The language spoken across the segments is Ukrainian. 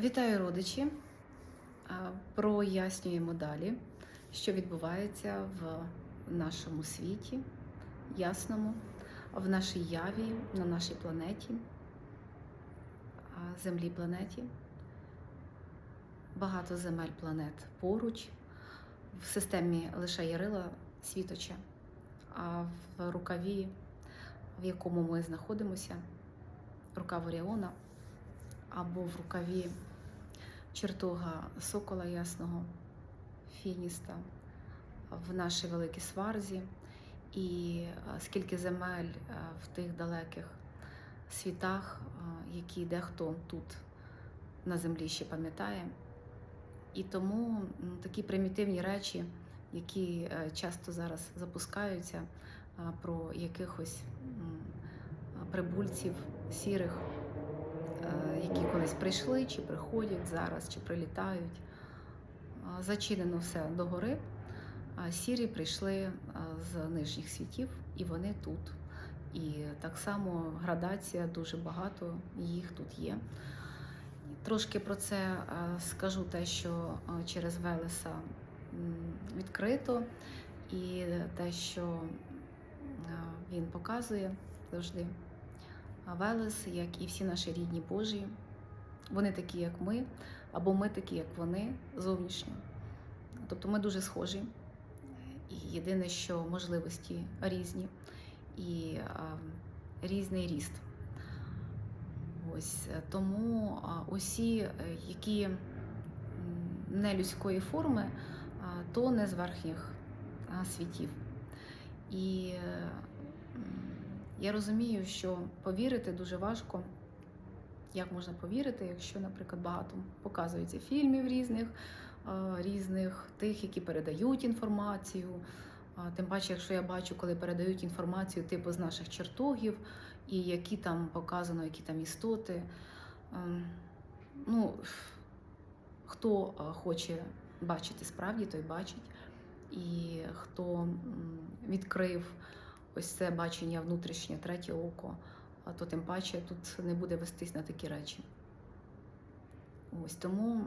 Вітаю родичі. Прояснюємо далі, що відбувається в нашому світі, ясному, в нашій яві, на нашій планеті, землі планеті. Багато земель планет поруч. В системі лише Ярила світоча, а в рукаві, в якому ми знаходимося, рукав Оріона, або в рукаві чертога сокола ясного, фініста, в нашій великій сварзі, і е, скільки земель е, в тих далеких світах, е, які дехто тут на землі ще пам'ятає. І тому такі примітивні речі, які часто зараз запускаються про якихось прибульців сірих, які колись прийшли, чи приходять зараз, чи прилітають. Зачинено все догори. А Сірі прийшли е, з нижніх світів, і вони тут. І так само градація, дуже багато їх тут є. Трошки про це е, скажу те, що е, через Велеса відкрито, і те, що е, він показує завжди. Велес, як і всі наші рідні Божі, вони такі, як ми, або ми такі, як вони, зовнішньо. Тобто ми дуже схожі. І єдине, що можливості різні і а, різний ріст. Ось е, тому а, усі, е, які не людської форми, а, то не з верхніх а, світів. І е, я розумію, що повірити дуже важко. Як можна повірити, якщо, наприклад, багато показується фільмів різних, різних тих, які передають інформацію. Тим паче, якщо я бачу, коли передають інформацію типу з наших чертогів, і які там показано, які там істоти. Ем, Ну, хто хоче бачити справді, той бачить. І хто відкрив ось це бачення внутрішнє, третє око, то тим паче тут не буде вестись на такі речі. Ось тому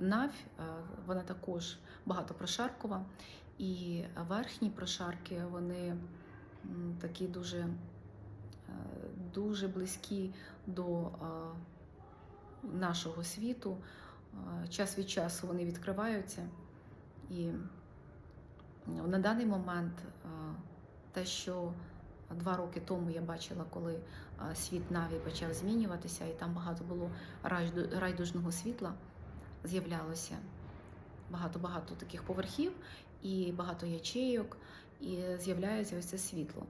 Навь, е, вона також багатопрошаркова, і верхні прошарки вони такі дуже, е, дуже близькі до е, нашого світу. Час від часу вони відкриваються. І на даний момент е, те, що два роки тому я бачила, коли е, світ Наві почав змінюватися, і там багато було райдужного світла з'являлося багато-багато таких поверхів і багато ячейок, і з'являється ось це світло.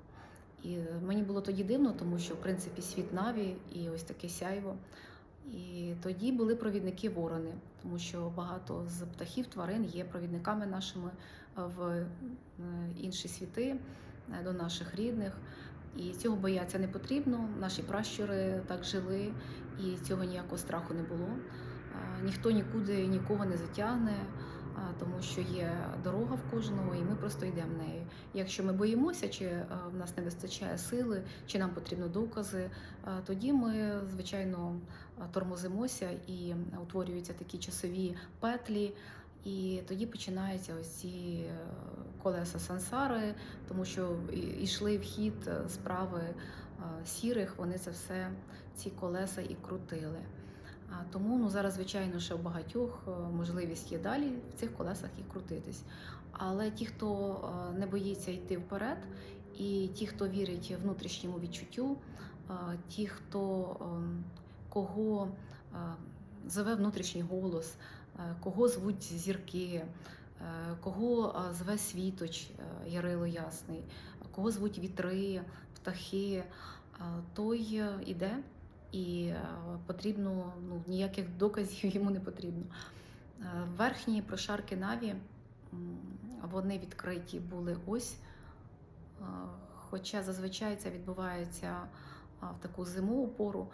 І мені було тоді дивно, тому що в принципі світ Наві і ось таке сяйво. І тоді були провідники ворони, тому що багато з птахів, тварин є провідниками нашими в е, інші світи, е, до наших рідних. І цього бояться не потрібно. Наші пращури так жили, і цього ніякого страху не було. Е, Ніхто нікуди нікого не затягне, тому що є дорога в кожного, і ми просто йдемо нею. Якщо ми боїмося, чи в нас не вистачає сили, чи нам потрібні докази, тоді ми, звичайно, тормозимося і утворюються такі часові петлі. І тоді починаються ось ці е, колеса сансари, тому що йшли в хід е, справи е, сірих, вони це все, ці колеса і крутили. Тому ну зараз, звичайно, ще у багатьох можливість є далі в цих колесах і крутитись. Але ті, хто не боїться йти вперед, і ті, хто вірить внутрішньому відчуттю, ті, хто ем, кого зове внутрішній голос, кого звуть зірки, е, кого е, зве світоч, е, Ярило Ясний, кого звуть вітри, птахи, е, той е, іде і е, потрібно ну, ніяких доказів йому не потрібно. Е, Верхні прошарки Наві вони відкриті були ось. Е, Хоча зазвичай це відбувається в таку зимову пору.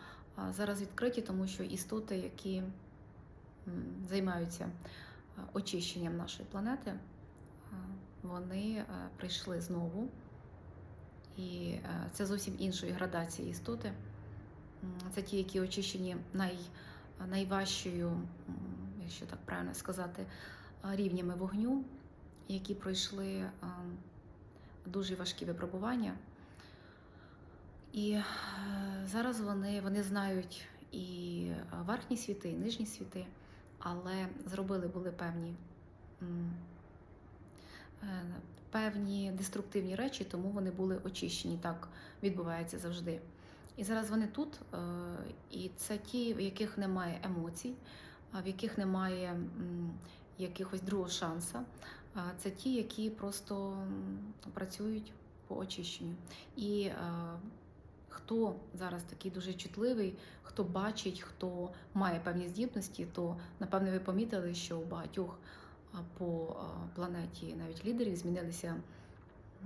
Зараз відкриті, тому що істоти, які займаються очищенням нашої планети, вони е, прийшли знову. І е, це зовсім іншої градації істоти. Це ті, які очищені най, найважчою, якщо так правильно сказати, рівнями вогню, які пройшли дуже важкі випробування. І е, зараз вони, вони знають і верхні світи, і нижні світи, але зробили були певні, е, певні деструктивні речі, тому вони були очищені. Так відбувається завжди. І зараз вони тут, е, і це ті, в яких немає емоцій, в яких немає якихось другого шанса. Це ті, які просто працюють по очищенню. І е, хто зараз такий дуже чутливий, хто бачить, хто має певні здібності, то напевне ви помітили, що у багатьох по планеті навіть лідерів змінилися.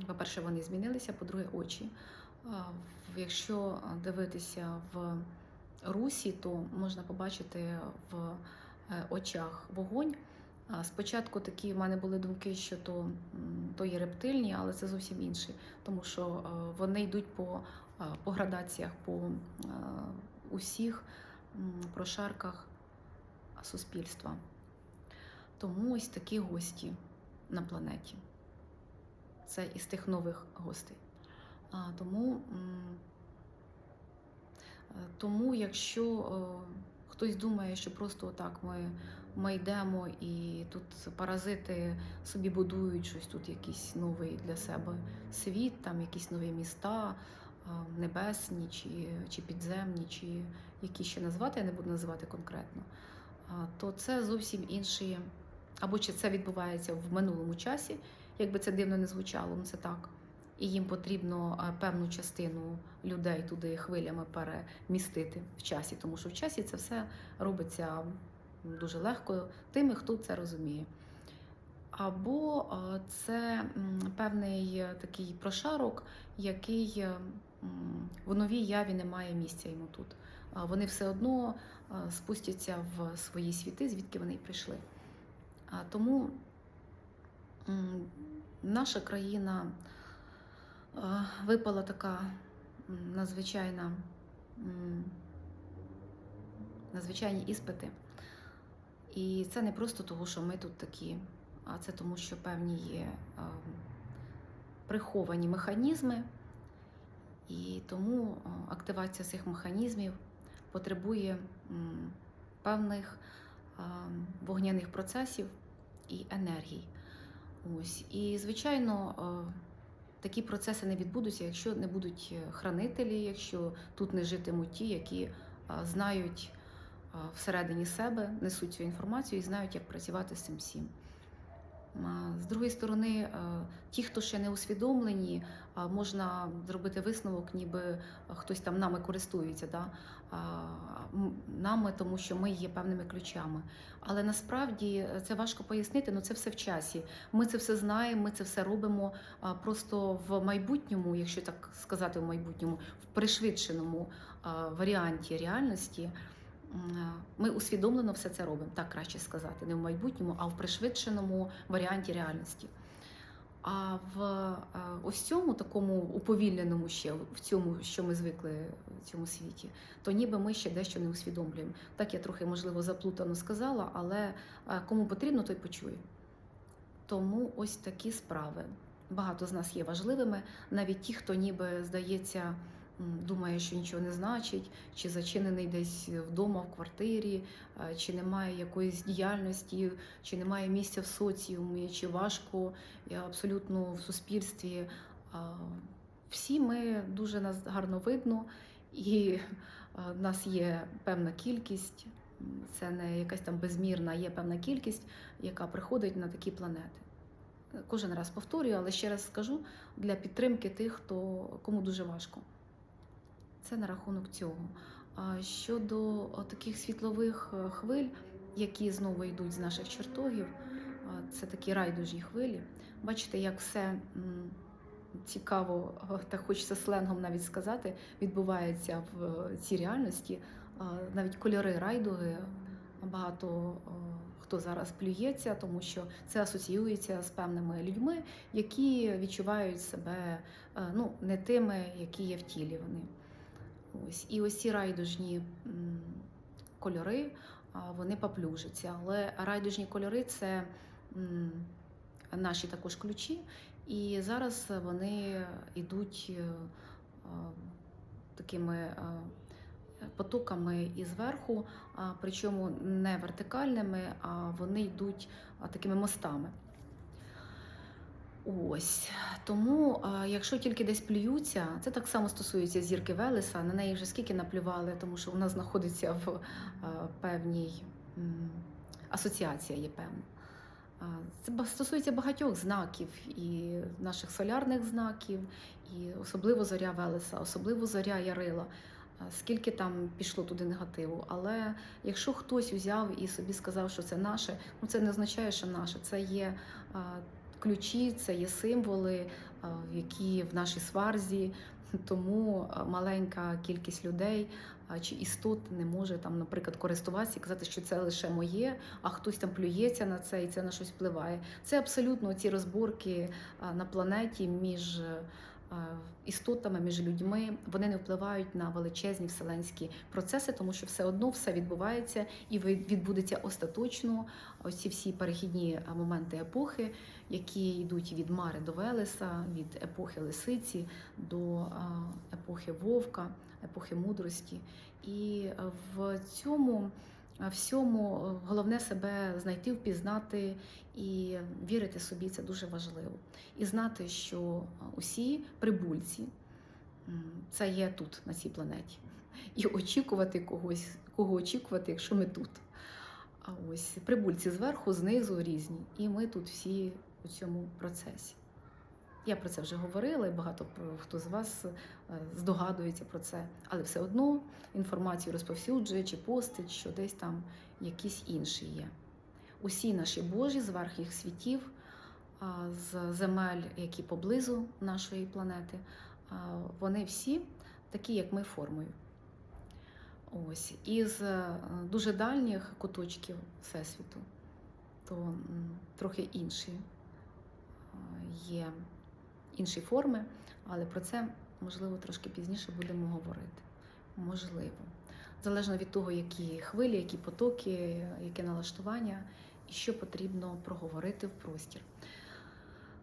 По-перше, вони змінилися, по-друге, очі. Якщо дивитися в русі, то можна побачити в е, очах вогонь. Спочатку такі в мене були думки, що то, то є рептильні, але це зовсім інше, тому що е, вони йдуть по, по градаціях, по усіх прошарках суспільства. Тому ось такі гості на планеті. Це із тих нових гостей. Тому, е, тому, якщо е, хтось думає, що просто отак ми, ми йдемо і тут паразити собі будують щось тут, якийсь новий для себе світ, там якісь нові міста, небесні чи, чи підземні, чи які ще назвати, я не буду називати конкретно, то це зовсім інші, або чи це відбувається в минулому часі, якби це дивно не звучало, ну це так. І їм потрібно певну частину людей туди хвилями перемістити в часі, тому що в часі це все робиться дуже легко тими, хто це розуміє. Або це певний такий прошарок, який в новій яві не має місця йому тут. Вони все одно спустяться в свої світи, звідки вони й прийшли. Тому наша країна випала така надзвичайна, надзвичайні іспити. І це не просто тому, що ми тут такі, а це тому, що певні є приховані механізми, і тому е, активація цих механізмів потребує певних е, вогняних процесів і енергій. Ось. І, звичайно, е, такі процеси не відбудуться, якщо не будуть хранителі, якщо тут не житимуть ті, які знають всередині себе, несуть цю інформацію і знають, як працювати з цим всім. З другої сторони, е, ті, хто ще не усвідомлені, можна зробити висновок, ніби хтось там нами користується, да? нами, тому що ми є певними ключами. Але насправді це важко пояснити, але це все в часі. Ми це все знаємо, ми це все робимо. Просто в майбутньому, якщо так сказати, в майбутньому, в пришвидшеному варіанті реальності. М, Ми усвідомлено все це робимо, так краще сказати, не в майбутньому, а в пришвидшеному варіанті реальності. А в е, ось цьому такому уповільненому ще в цьому, що ми звикли в цьому світі, то ніби ми ще дещо не усвідомлюємо. Так я трохи можливо заплутано сказала, але е, кому потрібно, той почує. Тому ось такі справи. Багато з нас є важливими, навіть ті, хто ніби здається. Думає, що нічого не значить, чи зачинений десь вдома в квартирі, е, чи немає якоїсь діяльності, чи немає місця в соціумі, чи важко і абсолютно в суспільстві. Всі ми дуже нас гарно видно, і в нас є певна кількість, це не якась там безмірна, є певна кількість, яка приходить на такі планети. Кожен раз повторюю, але ще раз скажу для підтримки тих, хто кому дуже важко. Це на рахунок цього. Щодо таких світлових е, хвиль, які знову йдуть з наших чертогів, це такі райдужі хвилі. Бачите, як все цікаво, так хочеться сленгом навіть сказати, відбувається в е, цій реальності. Навіть кольори райдуги багато хто зараз плюється, тому що це асоціюється з певними людьми, які відчувають себе е, ну, не тими, які є в тілі вони. Ось. І ось ці райдужні кольори, вони поплюжаться. Але райдужні кольори це наші також ключі. І зараз вони йдуть е, такими потоками і зверху, причому не вертикальними, а вони йдуть такими мостами. Ось тому, якщо тільки десь плюються, це так само стосується зірки Велеса. На неї вже скільки наплювали, тому що вона знаходиться в певній м, асоціація є певна. Це стосується багатьох знаків, і наших солярних знаків, і особливо зоря Велеса, особливо зоря Ярила. Скільки там пішло туди негативу. Але якщо хтось узяв і собі сказав, що це наше, ну це не означає, що наше. Це є ключі, це є символи, які в нашій сварзі. Тому маленька кількість людей чи істот не може там, наприклад, користуватися і казати, що це лише моє, а хтось там плюється на це і це на щось впливає. Це абсолютно ці розборки на планеті між е, істотами, між людьми. Вони не впливають на величезні вселенські процеси, тому що все одно все відбувається і відбудеться остаточно. Ось ці всі перехідні моменти епохи, які йдуть від Мари до Велеса, від епохи Лисиці до епохи Вовка, епохи мудрості. І е, в цьому е, всьому е, головне себе знайти, впізнати і вірити собі це дуже важливо. І знати, що е, усі прибульці це є тут, на цій планеті. І очікувати когось, кого очікувати, якщо ми тут. А ось прибульці зверху, знизу різні. І ми тут всі у цьому процесі. Я про це вже говорила, і багато хто з вас е, здогадується про це, але все одно інформацію розповсюджує чи постить, що десь там якісь інші є. Усі наші Божі з верхніх світів, з земель, які поблизу нашої планети, вони всі такі, як ми формою. Ось. Із е, дуже дальніх куточків Всесвіту, то трохи інші е, є інші форми, але про це, можливо, трошки пізніше будемо говорити. Можливо. Залежно від того, які хвилі, які потоки, яке налаштування і що потрібно проговорити в простір.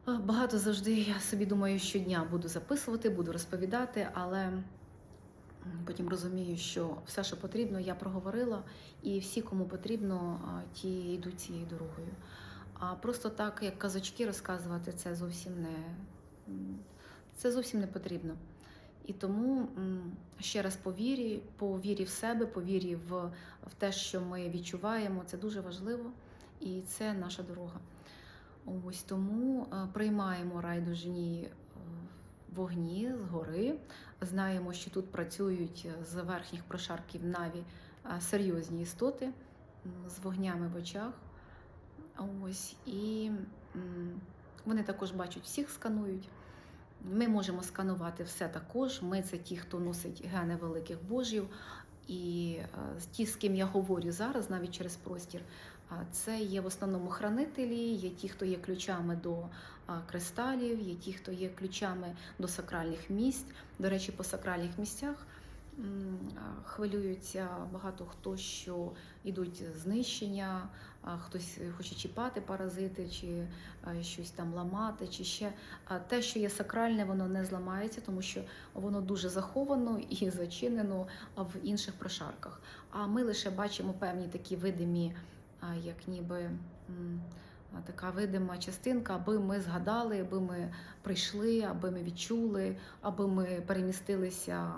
Багато завжди я собі думаю, щодня буду записувати, буду розповідати, але потім розумію, що все, що потрібно, я проговорила, і всі, кому потрібно, ті йдуть цією дорогою. А просто так, як казочки розказувати, це зовсім не це зовсім не потрібно. І тому ще раз по вірі, в себе, по вірі в, в те, що ми відчуваємо, це дуже важливо, і це наша дорога. Ось тому е, приймаємо райдужні е, вогні згори. Знаємо, що тут працюють е, з верхніх прошарків наві серйозні істоти з вогнями в очах. Ось і вони також бачать всіх, сканують. Ми можемо сканувати все також. Ми це ті, хто носить гени великих божів. І е, ті, з ким я говорю зараз, навіть через простір, це є в основному хранителі, є ті, хто є ключами до кристалів, є ті, хто є ключами до сакральних місць. До речі, по сакральних місцях хвилюються багато хто, що йдуть знищення, хтось хоче чіпати паразити, чи щось там ламати, чи ще А те, що є сакральне, воно не зламається, тому що воно дуже заховано і зачинено в інших прошарках. А ми лише бачимо певні такі видимі, як ніби. Така видима частинка, аби ми згадали, аби ми прийшли, аби ми відчули, аби ми перемістилися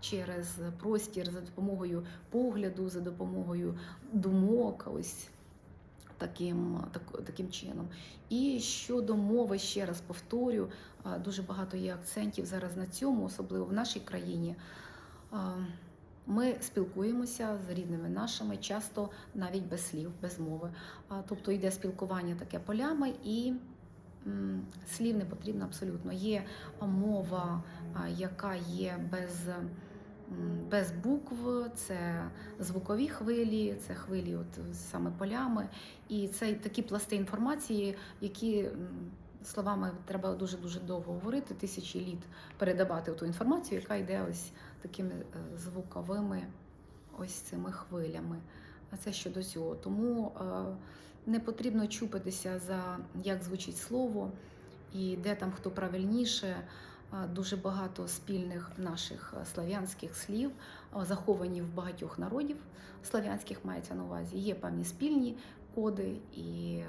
через простір за допомогою погляду, за допомогою думок. Ось таким, так, таким чином. І щодо мови, ще раз повторю, дуже багато є акцентів зараз на цьому, особливо в нашій країні. Ми спілкуємося з рідними нашими, часто навіть без слів, без мови. Тобто йде спілкування таке полями і. Слів не потрібно абсолютно. Є мова, яка є без, без букв, це звукові хвилі, це хвилі, от саме полями. І це такі пласти інформації, які словами треба дуже дуже довго говорити, тисячі літ передавати ту інформацію, яка йде ось такими е, звуковими ось цими хвилями. А це щодо цього. Тому е, не потрібно чупитися за як звучить слово і де там хто правильніше. Дуже багато спільних наших е, слав'янських слів заховані в багатьох народів слав'янських мається на увазі. Є певні спільні коди і е,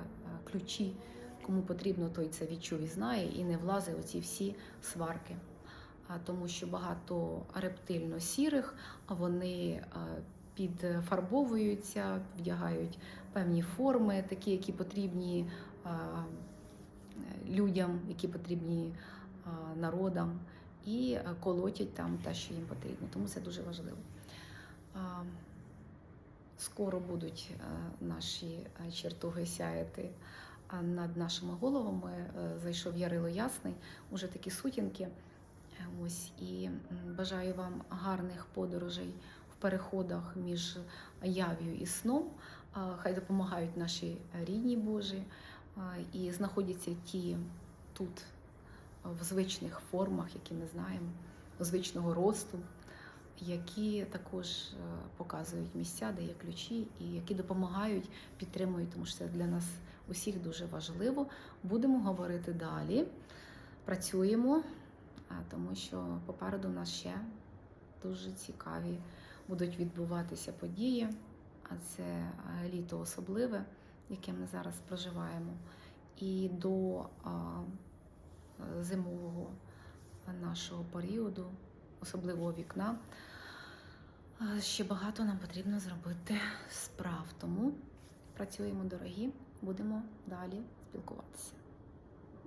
ключі. Кому потрібно, той це відчув і знає, і не влазить оці всі сварки. Тому що багато рептильно-сірих, вони підфарбовуються, вдягають певні форми, такі, які потрібні людям, які потрібні народам, і е, колотять там те, що їм потрібно. Тому це дуже важливо. Скоро будуть е, наші е, чертоги сяяти над нашими головами. Зайшов Ярило Ясний, уже такі сутінки. Ось і бажаю вам гарних подорожей в переходах між яв'ю і сном. Хай допомагають наші рідні Божі і знаходяться ті тут в звичних формах, які ми знаємо, звичного росту, які також е, показують місця, де є ключі, і які допомагають, підтримують, тому що це для нас усіх дуже важливо. Будемо говорити далі, працюємо, тому що попереду в нас ще дуже цікаві будуть відбуватися події, а це е, літо особливе, яке ми зараз проживаємо, і до е, зимового нашого періоду, особливого вікна. Ще багато нам потрібно зробити справ. Тому працюємо дорогі, будемо далі спілкуватися.